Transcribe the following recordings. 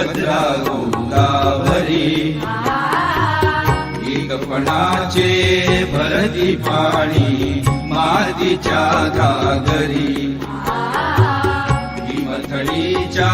भद्रा गोदावरी एकपणाचे भरती पाणी मातीच्या घागरी हिमथळीच्या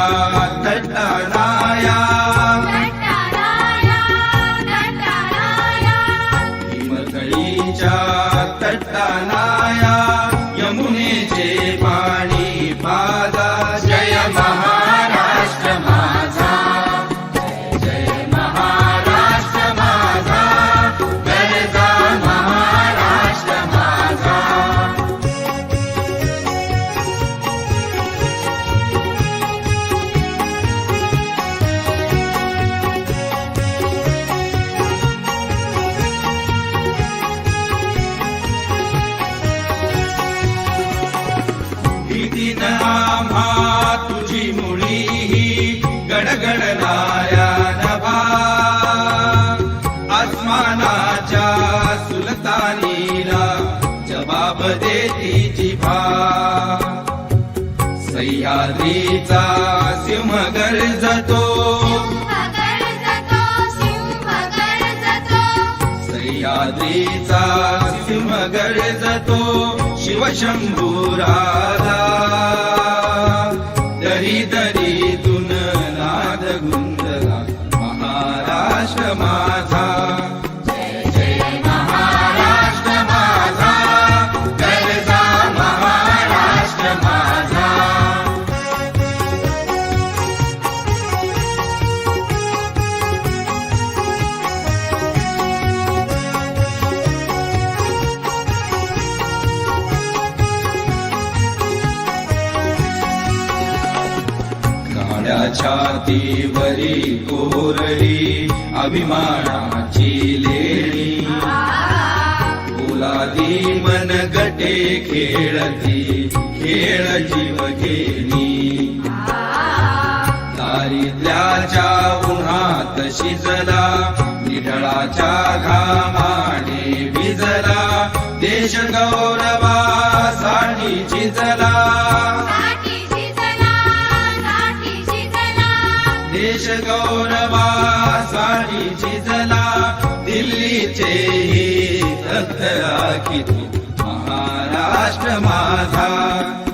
सह्याद्रीचा सिंह गरजतो सह्याद्रीचा सिंह गरजतो शिवशंभुराला दरी छातीवरी कोरडी अभिमानाची लेणी. फुलादी मन गटे खेळती खेळ जीव घेणी. दारिद्र्याच्या उन्हात शिजला निडळाच्या घामाने भिजला देश गौरवासाठी झिजला. दिल्लीचे दत्त की तू. महाराष्ट्र माझा.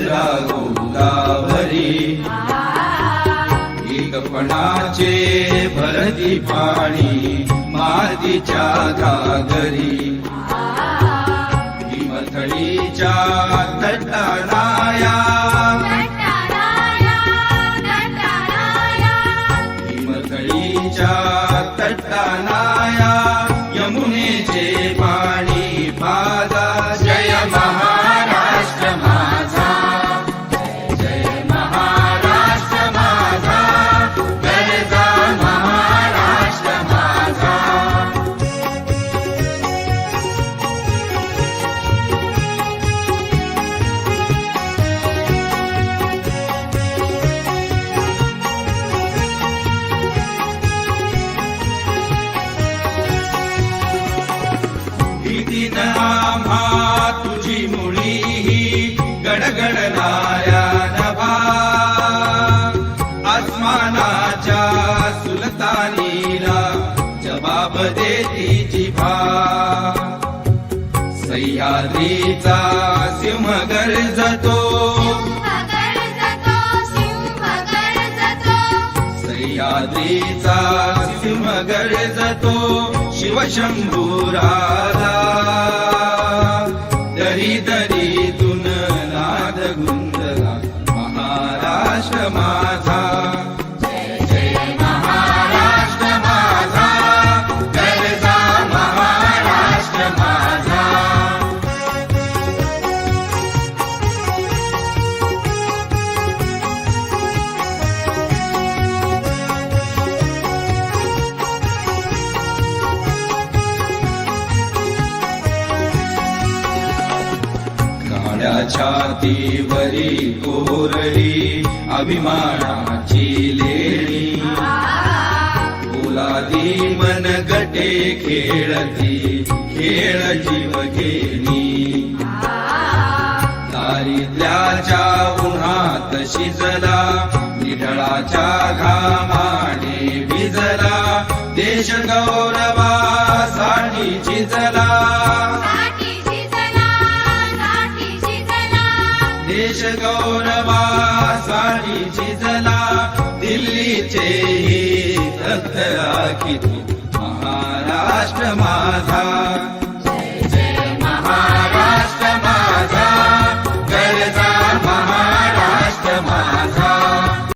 भद्रा गोदावरी एकपणाचे भरती पाणी मातीच्या घागरी मथळीच्या आम्हा तुझी मुळी गडगडणाऱ्या नभा आसमानाच्या सुलतानीला जबाब देती जिभा सह्याद्रीचा सिंह गरजतो सह्याद्रीचा सिंह गरजतो शिवशंभुराला छातीवरी कोरली अभिमानाची लेणी. फुलादी मन गटे खेळती खेळ जीव घेणी. दारिद्र्याच्या उन्हात शिजला निडळाच्या घामाने भिजला. देश गौरवासाठी झिजला. दिल्लीचे ही तथरा की तू महाराष्ट्र माझा.